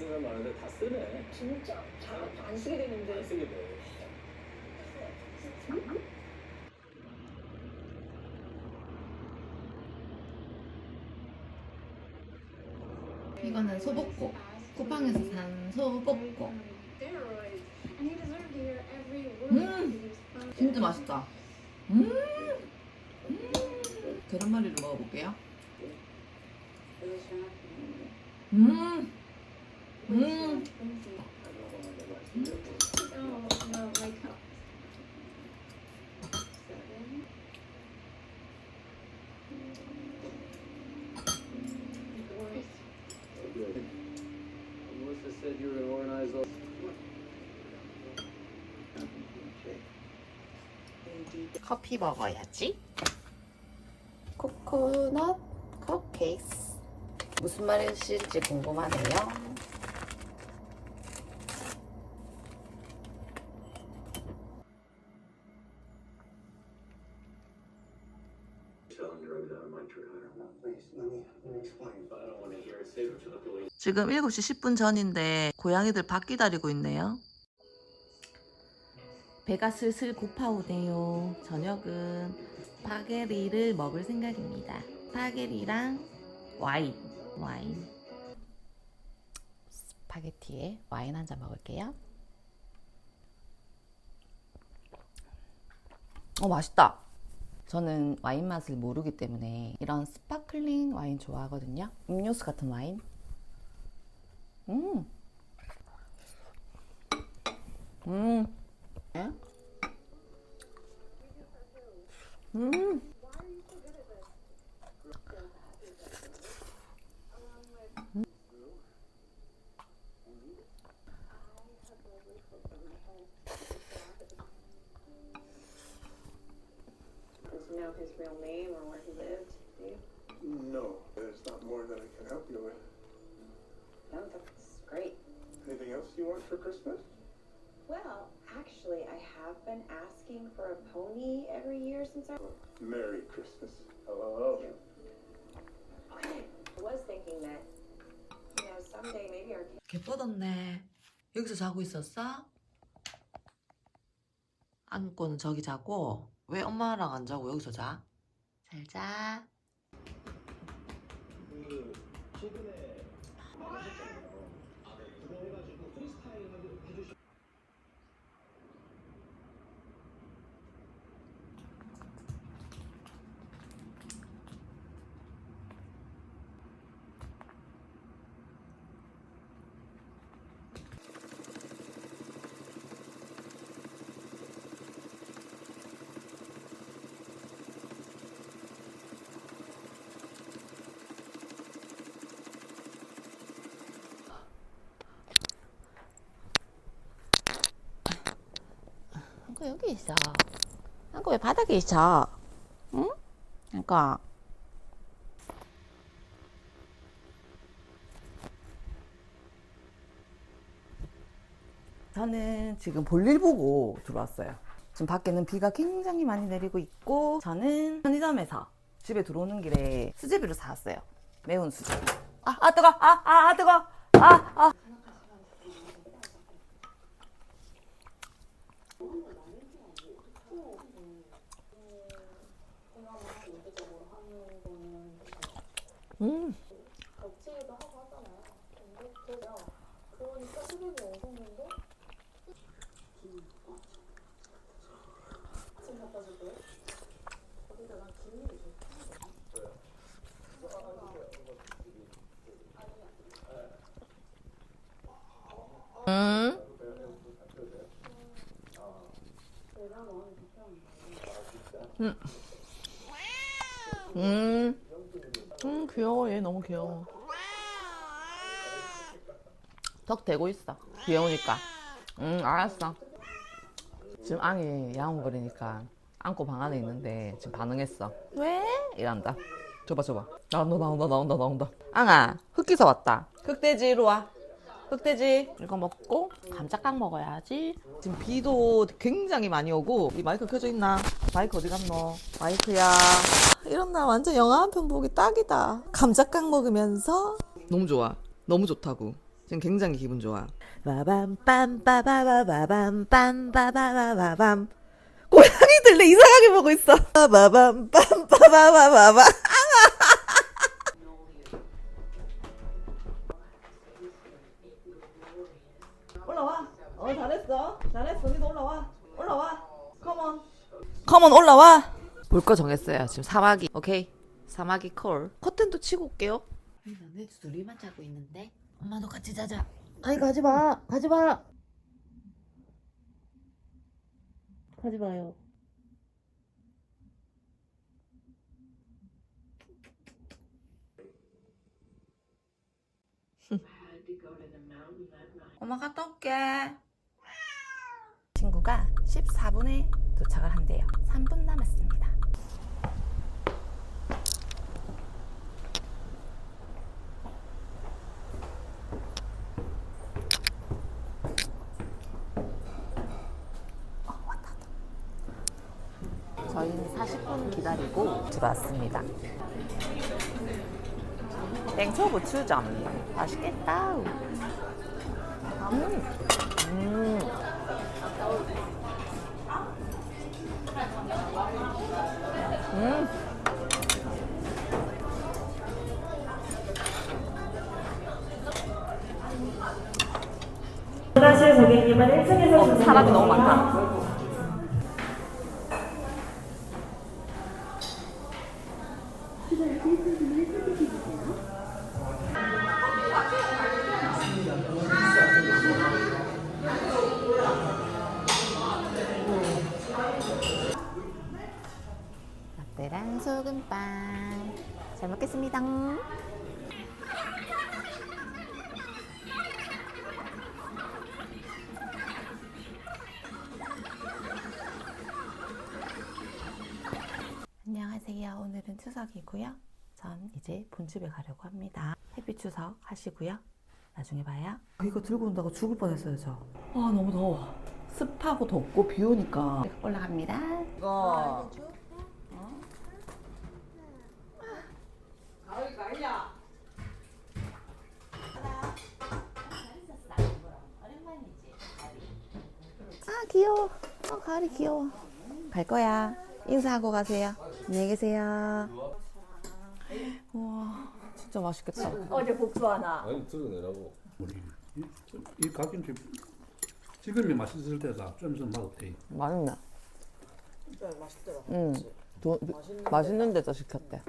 쓰면 많은데 다 쓰네. 진짜 잘 안 쓰게 되는데 안 쓰게 돼. 이거는 소복고. 쿠팡에서 산 소복고. 음, 진짜 맛있다. 음, 음. 계란말이를 먹어볼게요. 음, 음. 커피 먹어야지. 코코넛 컵케이스. 무슨 말이실지 궁금하네요. 지금 7시 10분 전인데 고양이들 밥 기다리고 있네요. 배가 슬슬 고파오네요. 저녁은 파게리를 먹을 생각입니다. 파게리랑 와인. 와인. 스파게티에 와인 한 잔 먹을게요. 어, 맛있다. 저는 와인 맛을 모르기 때문에 이런 스파클링 와인 좋아하거든요. 음료수 같은 와인. Mm. Mm. Yeah. Mm. his real name or where he lived? No, there's not more that I can help you with. No, that's great. Anything else you want for Christmas? Well, actually, I have been asking for a pony every year since I. Merry Christmas. Hello. Okay. I was thinking that, you know, someday maybe our 개 뻗었네. 여기서 자고 있었어? 안고는 저기 자고 왜 엄마랑 안 자고 여기서 자? 잘 자. 그 최근에 그거 해가지고 프리스타일 해주시. 안고 여기 있어. 안고 왜 바닥에 있어? 응? 안고. 저는 지금 볼일 보고 들어왔어요. 지금 밖에는 비가 굉장히 많이 내리고 있고 저는 편의점에서 집에 들어오는 길에 수제비를 사왔어요. 매운 수제비. 아, 아 뜨거. 아, 아, 아 뜨거. 아, 아. 음. 벽지기도 하고 하잖아요. 근데 그냥 그러니까 수빈이 오셨는데 지금 갖다 줄게요. 거기다 난 김이 줘. 음. 너무 불편한데. 음. 음, 귀여워. 얘 너무 귀여워. 덕 대고 있어. 귀여우니까. 응, 알았어. 지금 앙이 야옹거리니까 안고 방 안에 있는데 지금 반응했어. 왜? 이란다. 줘봐, 줘봐. 나온다, 나온다, 나온다, 나온다. 앙아, 흑기사 왔다. 흑돼지 이리 와. 흑돼지 이거 먹고 감자깡 먹어야지. 지금 비도 굉장히 많이 오고 이 마이크 켜져 있나? 마이크 어디 갔노? 마이크야. 이런 날 완전 영화 한 편 보기 딱이다. 감자깡 먹으면서 너무 좋아. 너무 좋다고. 지금 굉장히 기분 좋아. 고양이들 내 이상하게 보고 있어. 3원 올라와. 볼 거 정했어요. 지금 사마귀. 오케이. 사마귀 콜. 커튼도 치고 올게요. 아니, 둘이만 자고 있는데? 엄마도 같이 자자. 아니, 가지 마. 가지 마. 가지 마요. 엄마 갔다 올게. 친구가 14분에 도착을 한대요. 3분 남았습니다. 저희는 40분 기다리고 들어왔습니다. 땡초 부추전 맛있겠다. 음. 음. 음. 하실 고객님은 1층에서 어, 사람이 너무 많다. 라떼랑 소금빵 잘 먹겠습니다. 오늘은 추석이고요. 전 이제 본집에 가려고 합니다. 햇빛 추석 하시고요. 나중에 봐요. 이거 들고 온다고 죽을 뻔했어요, 저. 아, 너무 더워. 습하고 덥고 비 오니까 올라갑니다. 이거 아 귀여워. 어 가을이 귀여워. 갈 거야. 인사하고 가세요. 안녕히 계세요. 우와 진짜 맛있겠다. 어제 복수 하나. 아니 들어내라고. 우리 이, 이 갓김치 지금이 맛있을 때다 좀 있으면 맛없대 맛있네. 응. 도, 맛있는 데서 시켰대.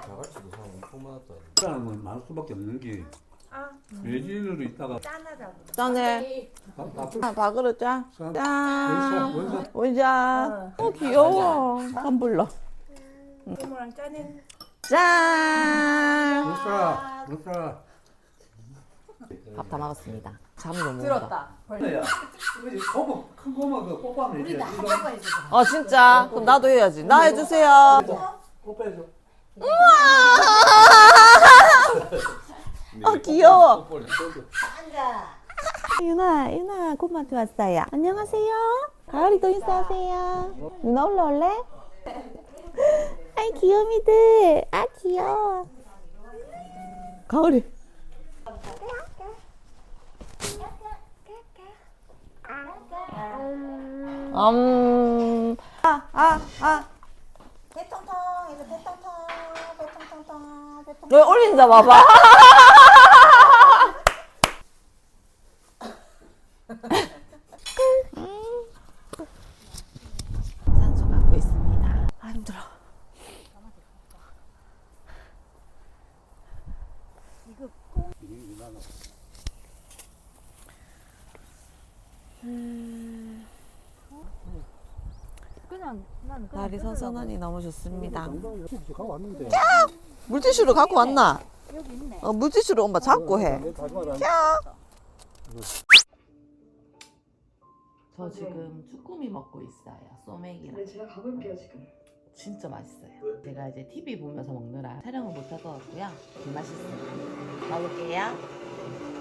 자갈치도 사람 엄청 많았다. 사람은 많을 수밖에 없는 게 외지인으로 있다가 짠해. 다, 다 아, 밥그릇 짠. 원사 짠. 원사 원자. 어 귀여워. 안 불러. 이모랑 짜는 짠. 원사 원사 밥 다 먹었습니다. 잠이 너무 온다. 들었다. 야 고마 큰 고마 그 뽑아내지 이거 아 진짜? 그럼 나도 해야지. 나 해주세요. 뽑아줘 아 귀여워. 뽀뽀를 또 유나, 유나, 곰마트 왔어요. 안녕하세요. 가을이도 인사하세요. 누나 올라올래? 아이, 귀요미들. 아, 귀여워. 가을이. 음, 아, 아, 아. 대통통 이거 대통통 왜 올린다, 봐봐. 산소 가고 있습니다. 아, 힘들어. 날이 선선하니 너무 좋습니다. 왔는데 물티슈를 갖고 왔나? 어, 물티슈를 엄마 잡고 해. 저 지금 쭈꾸미 먹고 있어요. 소맥이랑. 네, 제가 가볼게요 지금. 진짜 맛있어요. 제가 이제 TV 보면서 먹느라 촬영을 못할 것 같고요. 맛있어요. 먹을게요.